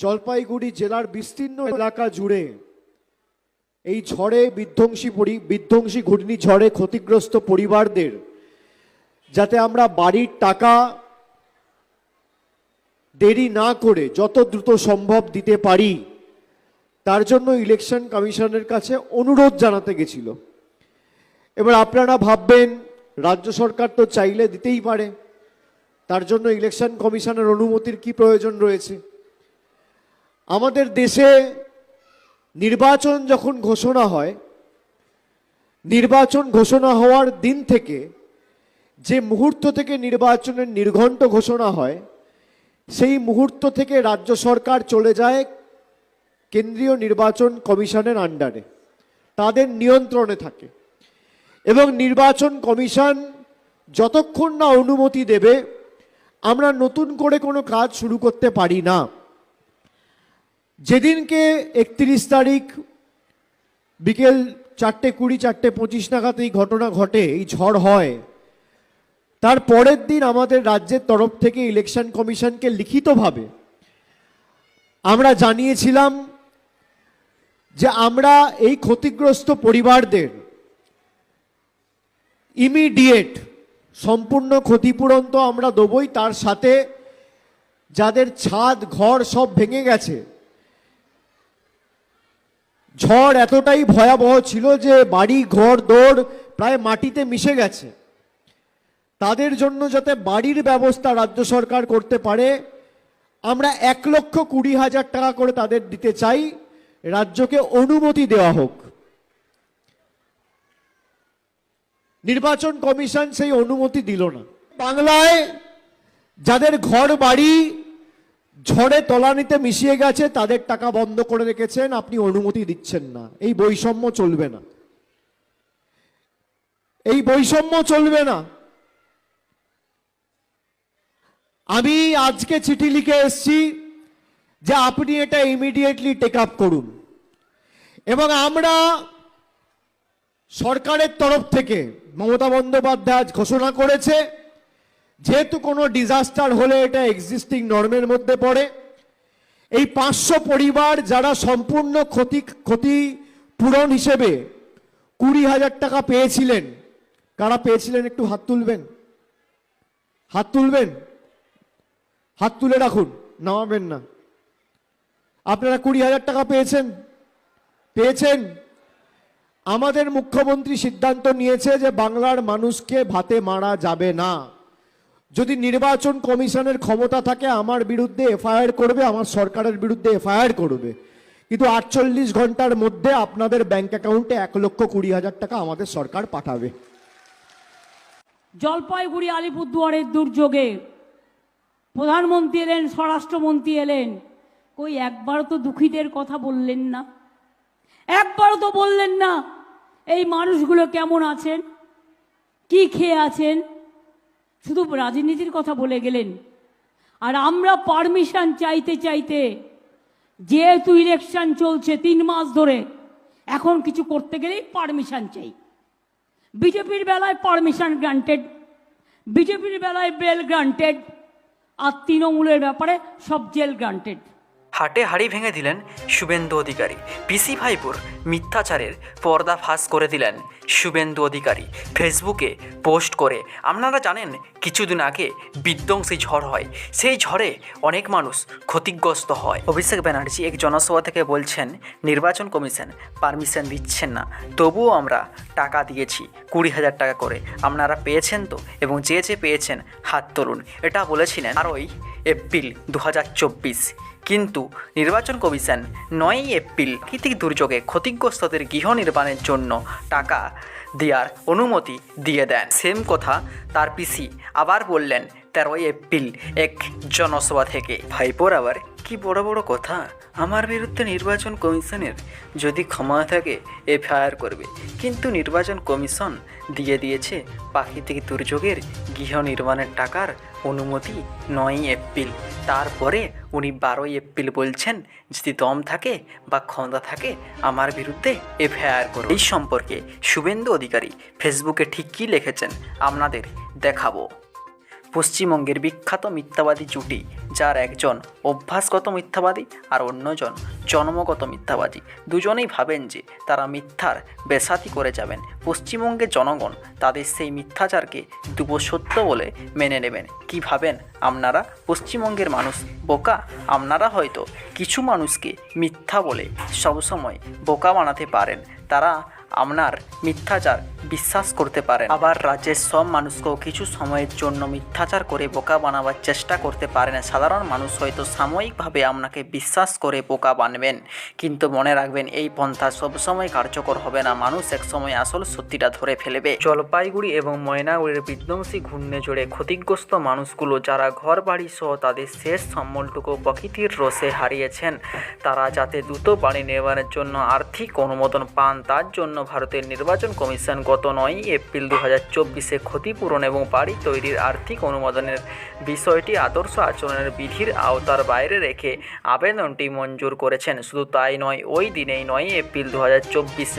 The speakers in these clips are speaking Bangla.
জলপাইগুড়ি জেলার বিস্তীর্ণ এলাকা জুড়ে এই ঝড়ে বিধ্বংসী পরি, বিধ্বংসী ঘূর্ণি ঝড়ে ক্ষতিগ্রস্ত পরিবারদের যাতে আমরা বাড়ির টাকা দেরি না করে যত দ্রুত সম্ভব দিতে পারি, তার জন্য ইলেকশন কমিশনের কাছে অনুরোধ জানাতে গেছিল। এবার আপনারা ভাববেন, রাজ্য সরকার তো চাইলে দিতেই পারে, তার জন্য ইলেকশন কমিশনের অনুমতির কি প্রয়োজন রয়েছে? আমাদের দেশে নির্বাচন যখন ঘোষণা হয়, নির্বাচন ঘোষণা হওয়ার দিন থেকে যে মুহূর্ত থেকে নির্বাচনের নির্ঘণ্ট ঘোষণা হয়, সেই মুহূর্ত থেকে রাজ্য সরকার চলে যায় কেন্দ্রীয় নির্বাচন কমিশনের আন্ডারে। তাদের নিয়ন্ত্রণে থাকে। এবং নির্বাচন কমিশন যতক্ষণ না অনুমতি দেবে, আমরা নতুন করে কোনো কাজ শুরু করতে পারি না। যেদিনকে একত্রিশ তারিখ বিকেল চারটে কুড়ি, চারটে পঁচিশ নাগাদ এই ঘটনা ঘটে, এই ঝড় হয়, তার পরের দিন আমাদের রাজ্যের তরফ থেকে ইলেকশন কমিশনকে লিখিতভাবে আমরা জানিয়েছিলাম যে আমরা এই ক্ষতিগ্রস্ত পরিবারদের ইমিডিয়েট সম্পূর্ণ ক্ষতিপূরণ তো আমরা দেবই, তার সাথে যাদের ছাদ, ঘর সব ভেঙে গেছে ঝড় এতটাই ভয়াবহ ছিল যে বাড়ি, ঘর, দৌড় প্রায় মাটিতে মিশে গেছে। তাদের জন্য যাতে বাড়ির ব্যবস্থা রাজ্য সরকার করতে পারে, আমরা এক লক্ষ কুড়ি হাজার টাকা করে তাদের দিতে চাই। রাজ্যকে অনুমতি দেওয়া হোক। নির্বাচন কমিশন সেই অনুমতি দিল না। বাংলায় যাদের ঘর, বাড়ি ঝড়ে তলানিতে মিশিয়ে গেছে, তাদের টাকা বন্ধ করে রেখেছেন, আপনি অনুমতি দিচ্ছেন না। এই বৈষম্য চলবে না। এই বৈষম্য চলবে না। আমি আজকে চিঠি লিখে এসেছি যে আপনি এটা ইমিডিয়েটলি টেক আপ করুন। এবং আমরা সরকারের তরফ থেকে মমতা বন্দ্যোপাধ্যায় আজ ঘোষণা করেছে যেহেতু কোনো ডিজাস্টার হলে এটা এক্সিস্টিং নর্মের মধ্যে পড়ে, এই পাঁচশো পরিবার যারা সম্পূর্ণ ক্ষতি ক্ষতি পূরণ হিসেবে কুড়ি হাজার টাকা পেয়েছিলেন, কারা পেয়েছিলেন একটু হাত তুলবেন? হাত তুলবেন? হাত তুলে রাখুন, নামাবেন না। আপনারা কুড়ি হাজার টাকা পেয়েছেন? পেয়েছেন? আমাদের মুখ্যমন্ত্রী সিদ্ধান্ত নিয়েছে যে বাংলার মানুষকে ভাতে মারা যাবে না। যদি নির্বাচন কমিশনের ক্ষমতা থাকে, আমার বিরুদ্ধে এফআইআর করবে, আমার সরকারের বিরুদ্ধে এফআইআর করবে। কিন্তু আটচল্লিশ ঘণ্টার মধ্যে আপনাদের ব্যাংক অ্যাকাউন্টে এক লক্ষ কুড়ি হাজার টাকা আমাদের সরকার পাঠাবে। জলপাইগুড়ি, আলিপুরদুয়ারের দুর্যোগে প্রধানমন্ত্রী এলেন, স্বরাষ্ট্রমন্ত্রী এলেন। কই, একবারও তো দুঃখীদের কথা বললেন না? একবারও তো বললেন না, এই মানুষগুলো কেমন আছেন? কি খেয়ে আছেন? শুধু রাজনীতির কথা বলে গেলেন। আর আমরা পারমিশন চাইতে চাইতে যেহেতু ইলেকশন চলছে তিন মাস ধরে, এখন কিছু করতে গেলেই পারমিশন চাই। বিজেপির বেলায় পারমিশন গ্রান্টেড বিজেপির বেলায় বেল গ্রান্টেড আর তৃণমূলের ব্যাপারে সব জেল গ্রান্টেড হাটে হাড়ি ভেঙে দিলেন শুভেন্দু অধিকারী, পিসি ভাইপুর মিথ্যাচারের পর্দা ফাঁস করে দিলেন শুভেন্দু অধিকারী ফেসবুকে পোস্ট করে, আপনারা জানেন কিছুদিন আগে বিধ্বংসী ঝড় হয়। সেই ঝড়ে অনেক মানুষ ক্ষতিগ্রস্ত হয়। অভিষেক ব্যানার্জি এক জনসভা থেকে বলছেন, নির্বাচন কমিশন পারমিশন দিচ্ছেন না। তবুও আমরা টাকা দিয়েছি, কুড়ি হাজার টাকা করে। আপনারা পেয়েছেন তো? এবং যে যে পেয়েছেন, হাত তরুণ এটা বলেছিলেন আর ওই এপ্রিল দু হাজার চব্বিশ। কিন্তু নির্বাচন কমিশন নয়ই এপ্রিল কৃতিক দুর্যোগে ক্ষতিগ্রস্তদের গৃহ নির্মাণের জন্য টাকা দেওয়ার অনুমতি দিয়ে দেন। সেম কথা তার পিসি আবার বললেন, তেরোই এপ্রিল এক জনসভা থেকে। ভাইপোর আবার কি বড় বড় কথা? আমার বিরুদ্ধে নির্বাচন কমিশনের যদি ক্ষমা থাকে, এফআইআর করবে। কিন্তু নির্বাচন কমিশন দিয়ে দিয়েছে প্রাকৃতিক দুর্যোগের গৃহ নির্মাণের টাকার অনুমতি নয়ই এপ্রিল। তারপরে উনি বারোই এপ্রিল বলছেন, যদি দম থাকে বা ক্ষমতা থাকে, আমার বিরুদ্ধে এফআইআর করো। এই সম্পর্কে শুভেন্দু অধিকারী ফেসবুকে ঠিক কী লিখেছেন আপনাদের দেখাবো। পশ্চিমবঙ্গের বিখ্যাত মিথ্যাবাদী জুটি, যার একজন অভ্যাসগত মিথ্যাবাদী আর অন্যজন জন্মগত মিথ্যাবাদী। দুজনেই ভাবেন যে তারা মিথ্যার বেসাতি করে যাবেন। পশ্চিমবঙ্গের জনগণ তাদের সেই মিথ্যাচারকে দুব সত্য বলে মেনে নেবেন। কি ভাবেন আপনারা? পশ্চিমবঙ্গের মানুষ বোকা? আপনারা হয়তো কিছু মানুষকে মিথ্যা বলে সবসময় বোকা বানাতে পারেন। তারা আপনার মিথ্যাচার বিশ্বাস করতে পারেন। আবার রাজ্যের সব মানুষকেও কিছু সময়ের জন্য মিথ্যাচার করে বোকা বানাবার চেষ্টা করতে পারেন। সাধারণ মানুষ হয়তো সাময়িকভাবে আপনাকে বিশ্বাস করে বোকা বানবেন, কিন্তু মনে রাখবেন এই পন্থা সবসময় কার্যকর হবে না। মানুষ একসময় আসল সত্যিটা ধরে ফেলবে। জলপাইগুড়ি এবং ময়নাগুড়ির বিধ্বংসী ঘূর্ণিঝড়ে ক্ষতিগ্রস্ত মানুষগুলো যারা ঘর বাড়ি সহ তাদের শেষ সম্বলটুকু প্রকৃতির রসে হারিয়েছেন, তারা যাতে দ্রুত বাড়ি নির্মাণের জন্য আর্থিক অনুমোদন পান, তার জন্য ভারতের নির্বাচন কমিশন গত নয় এপ্রিল দু হাজার চব্বিশে ক্ষতিপূরণ এবং বাড়ি তৈরির আর্থিক অনুমোদনের বিষয়টি আদর্শ আচরণের বিধির আওতার বাইরে রেখে আবেদনটি মঞ্জুর করেছেন। শুধু তাই নয়, ওই দিনেই নয় এপ্রিল দু হাজার চব্বিশ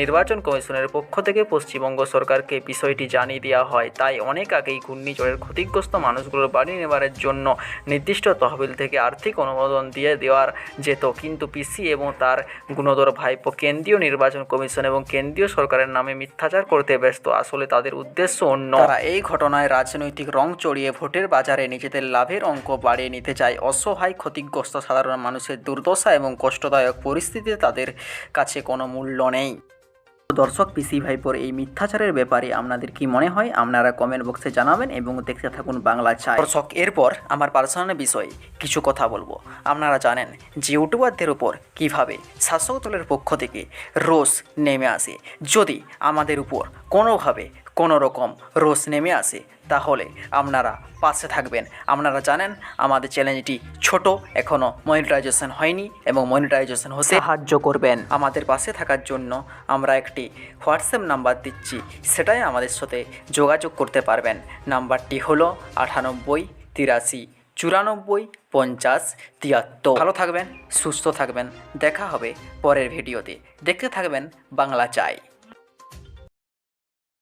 নির্বাচন কমিশনের পক্ষ থেকে পশ্চিমবঙ্গ সরকারকে বিষয়টি জানিয়ে দেওয়া হয়। তাই অনেক আগেই ঘূর্ণিঝড়ের ক্ষতিগ্রস্ত মানুষগুলোর বাড়ি নির্মাণের জন্য নির্দিষ্ট তহবিল থেকে আর্থিক অনুমোদন দিয়ে দেওয়ার যেত। কিন্তু পিসি এবং তার গুণধর ভাইপো কেন্দ্রীয় নির্বাচন কমিশন এবং কেন্দ্রীয় সরকারের নামে মিথ্যাচার করতে ব্যস্ত। আসলে তাদের উদ্দেশ্য অন্য। তারা এই ঘটনায় রাজনৈতিক রং চড়িয়ে ভোটের বাজারে নিজেদের লাভের অঙ্ক বাড়িয়ে নিতে চায়। অসহায়, ক্ষতিগ্রস্ত সাধারণ মানুষের দুর্দশা এবং কষ্টদায়ক পরিস্থিতিতে তাদের কাছে কোনো মূল্য নেই। দর্শক, পিসি ভাইপোর এই মিথ্যাচারের ব্যাপারে আপনাদের কি মনে হয়? আপনারা কমেন্ট বক্সে জানাবেন এবং দেখতে থাকুন বাংলা চায়। দর্শক, এরপর আমার পার্সোনাল বিষয়ে, কিছু কথা বলব। আপনারা জানেন যে ইউটিউবারদের উপর কীভাবে শাসক দলের পক্ষ থেকে রোষ নেমে আসে। যদি আমাদের উপর কোনোভাবে কোনো রকম রোষ নেমে আসে, তাহলে আপনারা পাশে থাকবেন। আপনারা জানেন, আমাদের চ্যানেলটি ছোট এখনও মনিটাইজেশন হয়নি এবং মনিটাইজেশন হতে সাহায্য করবেন। আমাদের পাশে থাকার জন্য আমরা একটি হোয়াটসঅ্যাপ নাম্বার দিচ্ছি, সেটাই আমাদের সাথে যোগাযোগ করতে পারবেন। নাম্বারটি হলো আটানব্বই, তিরাশি, চুরানব্বই, পঞ্চাশ, তিয়াত্তর। ভালো থাকবেন, সুস্থ থাকবেন। দেখা হবে পরের ভিডিওতে। দেখতে থাকবেন বাংলা চাই।